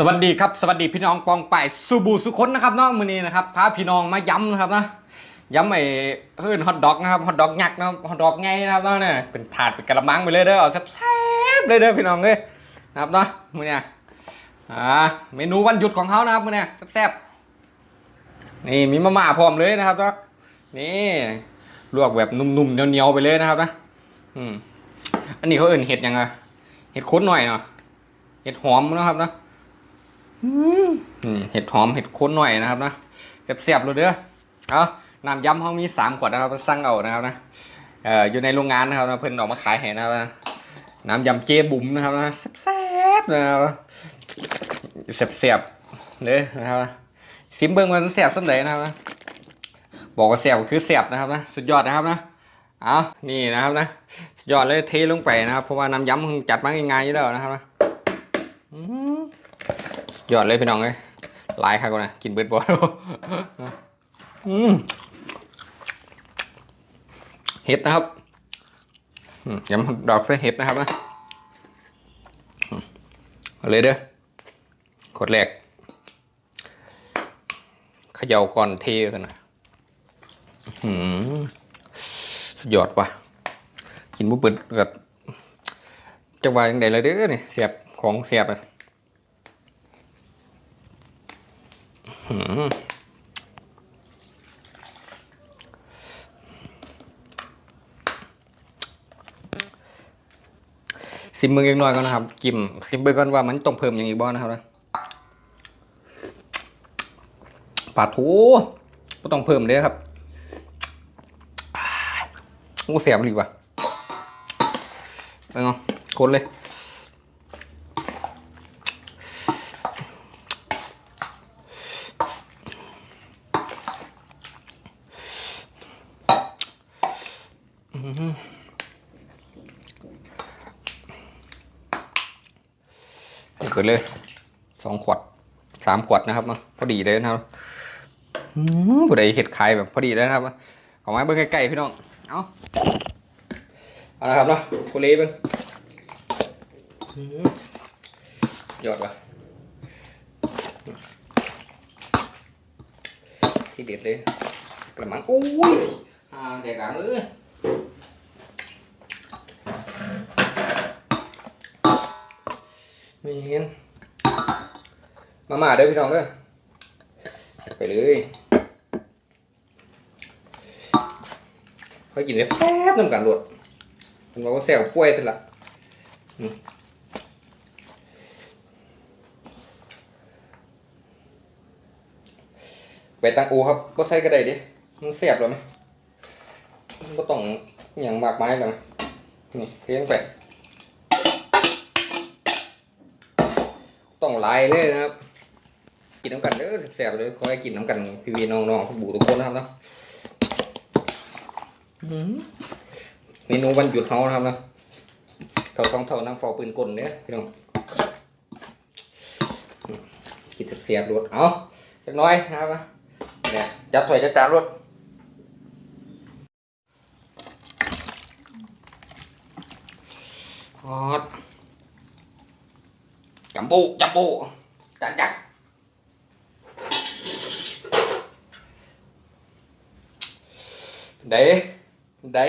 สวัสดีครับสวัสดีพี่น้องปองไปายสูบูสุคนนะครับเนาะมื้อนี้นะครับพาพี่น้องมาย้ำนะครับนะย้ำไอ้เฮือนฮอทดอกนะครับฮอทดอกยักษ์นะครับฮอทดอกไงนะครับเนาะเนี่ยเป็นถาดเป็นกระมังไปเลยเด้อเอาแซ่บเลยเด้อพี่น้องเลยนะครับเนาะมือเนี้ยอ่าเมนูวันหยุดของเขานะครับมือเนี้ยแซ่บนี่มีมาม่าพร้อมเลยนะครับเนาะนี่ลวกแบบนุ่มๆเนียวๆไปเลยนะครับนะอืมอันนี้เขาเอื่นเห็ดยังไงเห็ดข้นหน่อยเนาะเห็ดหอมนะครับเนาะอืม เห็ดหอมเห็ดข้นหน่อยนะครับนะแซ่บๆเลยเด้อเอาน้ำยำห้องมีสามขวดนะครับสั่งเอานะครับนะเอ่ออยู่ในโรงงานนะครับนะเพิ่นออกมาขายให้นะครับนะน้ำยำเจ๊บุ๋มนะครับนะแซ่บๆนะครับแซ่บๆเด้อนะครับนะซิมเบิ้งมันแซ่บสักไหนนะครับนะบอกว่าแซ่บคือแซ่บนะครับนะสุดยอดนะครับนะเอานี่นะครับนะยอดเลยเทลงไปนะครับเพราะว่าน้ำยำเพิ่งจัดมาง่ายๆอยู่แล้วนะครับนะ ยอดเลยพี่น้องเลยหลายครับก่อนนะกินเบิดบอลเห็ดนะครับยำดอกเฟเห็ดนะครับนะเอาเลยเด้อขวดแรกเขย่าก่อนเทกันนะอืมยอดว่ะกินบุบเบิดกับจังหวะยังไงเลยเด้อเนี่ยเสียบของเสียบเลย หืม ซิมเบิงเล็กน้อยก่อนนะครับ กิมซิมเบิงก่อนว่ามันต้องเพิ่มอย่างอีกบ้างนะครับนะปลาทูก็ต้องเพิ่มเลยครับโอ้เสียบดีกว่าเอาเนาะคนเลย เกิดเลยสองขวดสามขวดนะครับเนาะพอดีเลยนะครับอืมผู้ใดเห็ดขายแบบพอดีเลยนะครับขอไม้เบิ้งใกล้ๆพี่น้องเอาเอาละครับเนาะโคเล่เบิ้งอืมยอดว่ะที่เด็ดเลยกระมังอุ้ยอ่าเด็กอะมือไม่เห็นมาหมาเด้อพี่น้องเด้อไปเลยเขากินได้แป๊บน้ำกันหลดผมบอกว่าแซวป่วยแต่ละไปตังอูครับ ก็ใส่ก็ได้ดิมันแสบหรอไหมก็ต้องอย่างมากไม้หรอนี่เทียงไป ต้องไล่เลยนะครับ กินน้ำกันเด้อแสบเลยขอให้กินน้ำกันพี่พี่น้องน้องทุกบูทุกคนนะครับเนาะอื้อหือเมนูวันหยุดเฮานะครับเนาะเท่าต้องเท่านั่งฟอปืนกลเนี่ยพี่น้องอืมกินเสียบรวดเอาจักหน้อยนะครับนะเนี่ยจับถ้วยจับจานรวดฮอด จัมปูจัมปูจัดจัดเด้เด้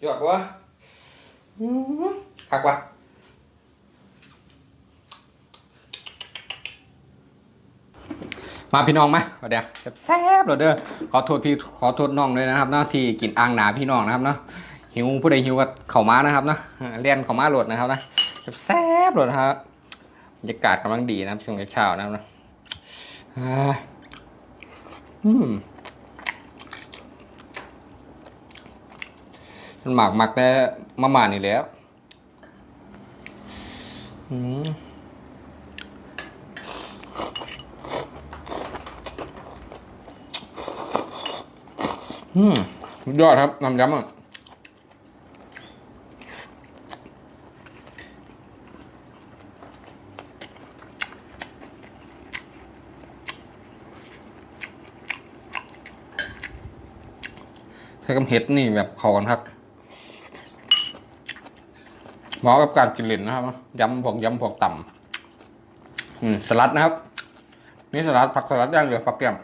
จวดวะหักวะมาพี่น้องมาเดี๋ยวแซ่บเลยเด้อขอโทษพี่ขอโทษน้องเลยนะครับเนาะที่กินอ่างหนาพี่น้องนะครับเนาะหิวผู้ใดหิวก็เข้ามานะครับเนาะเรียนเข้ามาโหลดนะครับนะแซ่บเลยนะครับ บรรยากาศกำลังดีนะครับช่วงเช้าๆนะครับนะอืมมันหมักหมักแต่มาม่านี่แล้วอืมอืมยอดครับน้ำยำอะ ใช้กับเห็ดนี่แบบเข้ากันครับเหมาะกับการกินเหลินนะครับยำพวกยำพวกต่ำอืมสลัดนะครับ นี่สลัดผักสลัดย่างเหลือผักแก้ม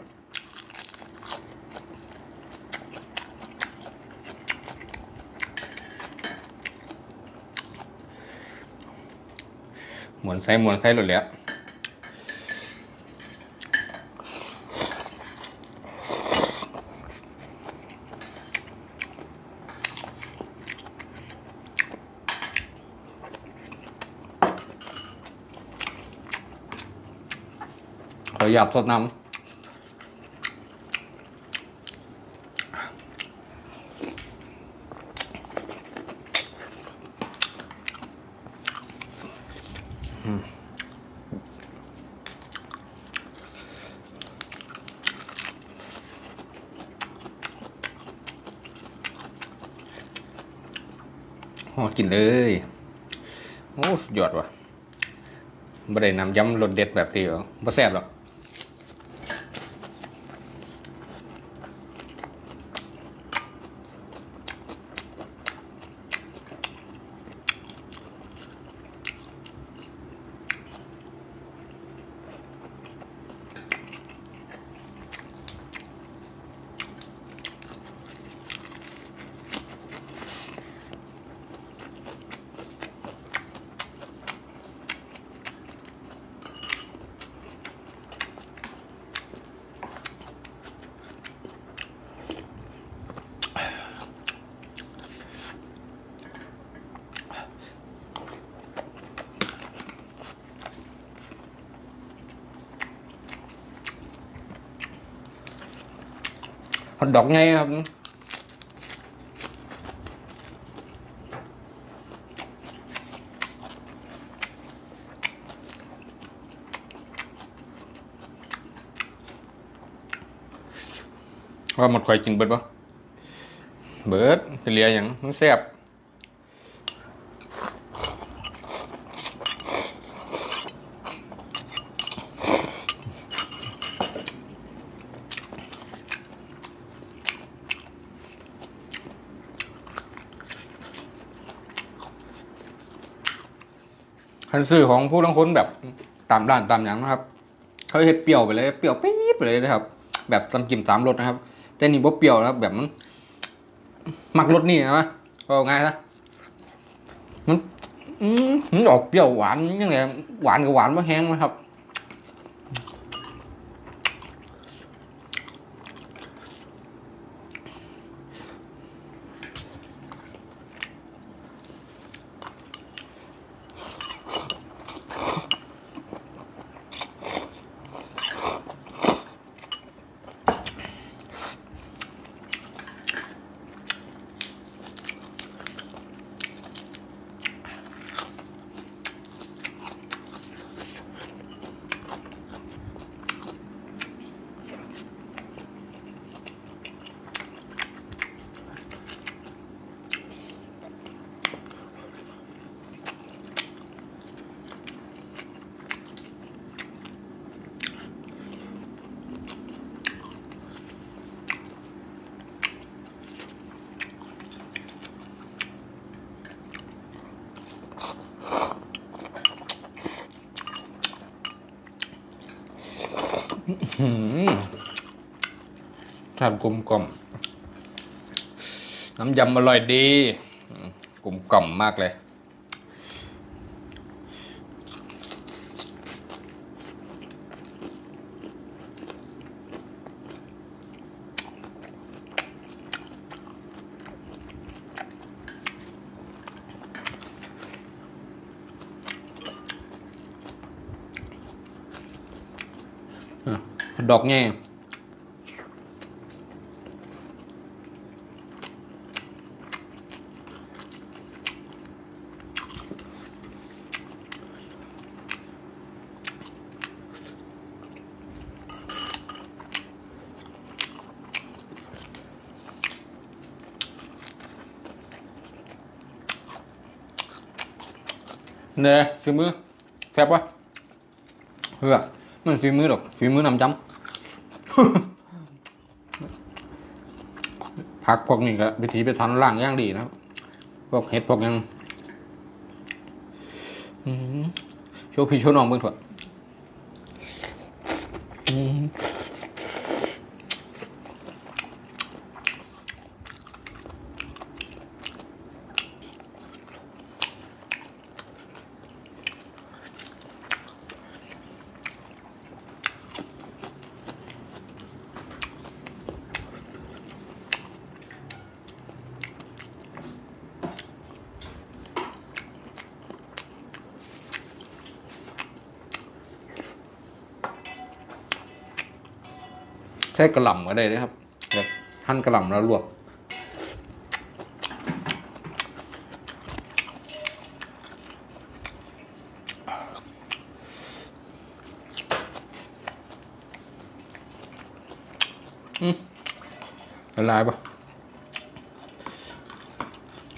หมุนไส้หมุนไส้หลุดแล้ว ขอหยาบสดน้ำหอกินเลย โอ้ยอดว่ะบ่ได้นำยำรสเด็ดแบบนี้หรอบ่แซ่บหรอก ฮอตดอกไงครับว่าหมดคอยกินเบิดปะเบิดเปเลียอย่างมันแซ่บ คันซื้อของผู้ลังคนแบบตามร้านตามอย่างนะครับ เขาเห็ดเปรี้ยวไปเลยเปรี้ยวปี๊ดไปเลยนะครับ แบบตำจิ้มสามรสนะครับ แต่นี่บ่เปรี้ยวนะครับ แบบมันหมักรสนี่นะก็ง่ายนะมันอืมออกเปรี้ยวหวานยังไงหวานกับหวานมาแห้งนะครับ หืมทานกลมกล่อม น้ำยำอร่อยดีกลมกล่อมมากเลย ดอกแง่ เน่ฝีมือแซ่บปะเฮ้ยมันฝีมือดอกฝีมือนำจำผักพวกนี้ก็วิธีไปทำล่างย่างดีนะพวกเห็ดพวกยังโชว์พี่โชว์น้องเบิ่งเถอะ อืมใช้กระหล่ำก็ได้เลยครับแบบหั่นกระหล่ำแล้วลวกอืมละลายปะ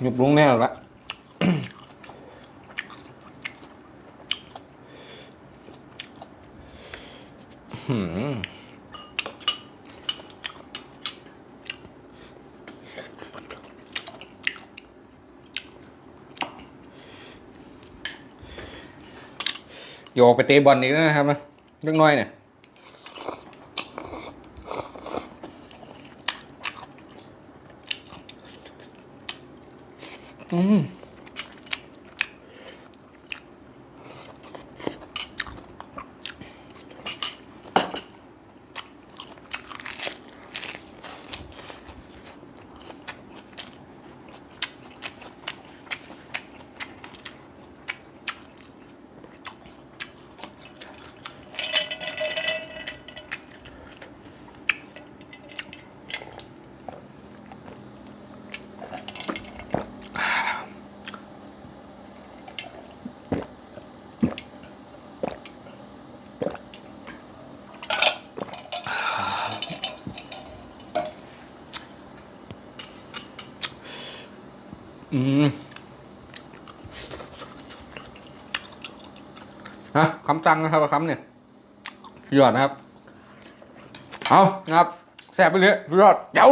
หยุบลงแน่ละหืม โยกไปเตะบอลอีกแล้วนะครับนะเรื่องน้อยเนี่ยอืม อืมฮะคำตังนะครับคำเนี่ยยอดนะครับ เอานะครับแซ่บไปเลยยอดเจ้า